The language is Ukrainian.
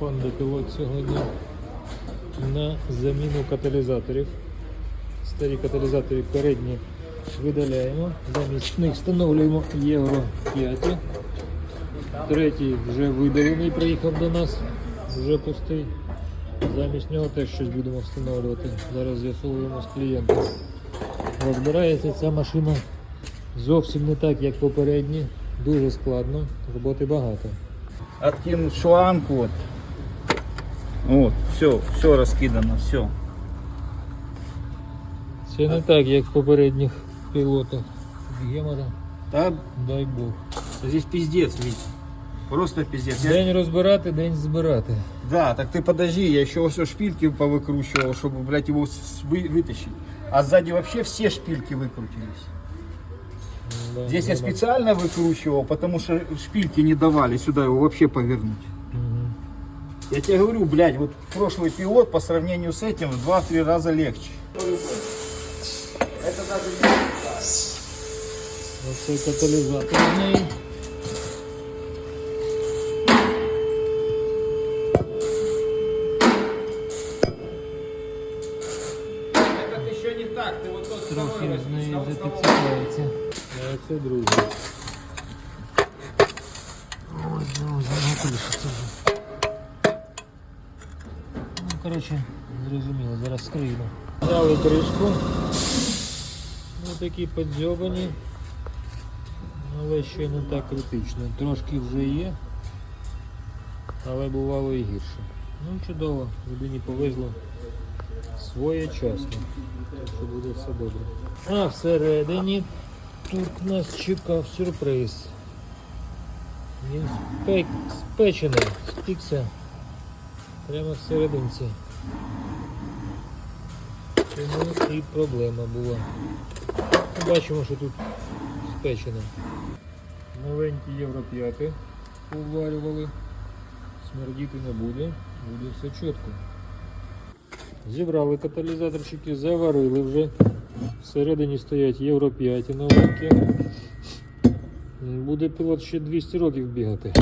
Honda Pilot сьогодні на заміну каталізаторів. Старі каталізатори передні видаляємо, замість них встановлюємо Євро 5. Третій вже видалений, приїхав до нас, вже пустий. Замість нього теж щось будемо встановлювати. Зараз з'ясовуємо з клієнтом. Розбирається ця машина зовсім не так, як попередні. Дуже складно, роботи багато. Откинул шланг вот. Вот, все, все раскидано, все. Це не так, як в попередніх пілотах. Гемора, Да, дай Бог. здесь пиздец, Вить. Просто пиздец. Я- День розбирати, день збирати. Да, так ты подожди, я еще все шпильки повыкручивал, чтобы, блядь, его с- вы- вытащить. А сзади вообще все шпильки выкрутились. Да, Здесь я нормально. специально выкручивал, потому что шпильки не давали сюда его вообще повернуть. Мгм. Я тебе говорю, блядь, вот прошлый пилот по сравнению с этим в 2-3 раза легче. Это даже не... Оце каталізатор в неї. Это еще не так, ты вот тот Трохи з неї второй вже возьмешь, підсипається. А це другий. Ось, друзі, не кришиться вже. Ну, коротше, зрозуміло, зараз скриємо. Взяли кришку. Ось такі подзьобані. Але ще не так критично. Трошки вже є. Але бувало і гірше. Ну чудово, людині повезло своєчасно. Так що буде все добре. А всередині тут нас чекав сюрприз. Він спек, спечений, спікся прямо всерединці. Тому і проблема була. Бачимо, що тут спечено. Новенькі Євро 5 поварювали. Смердіти не буде, буде все чітко. Зібрали каталізаторчики, заварили вже. Всередині стоять Євро 5 новенькі. Буде пілот ще 200 років бігати.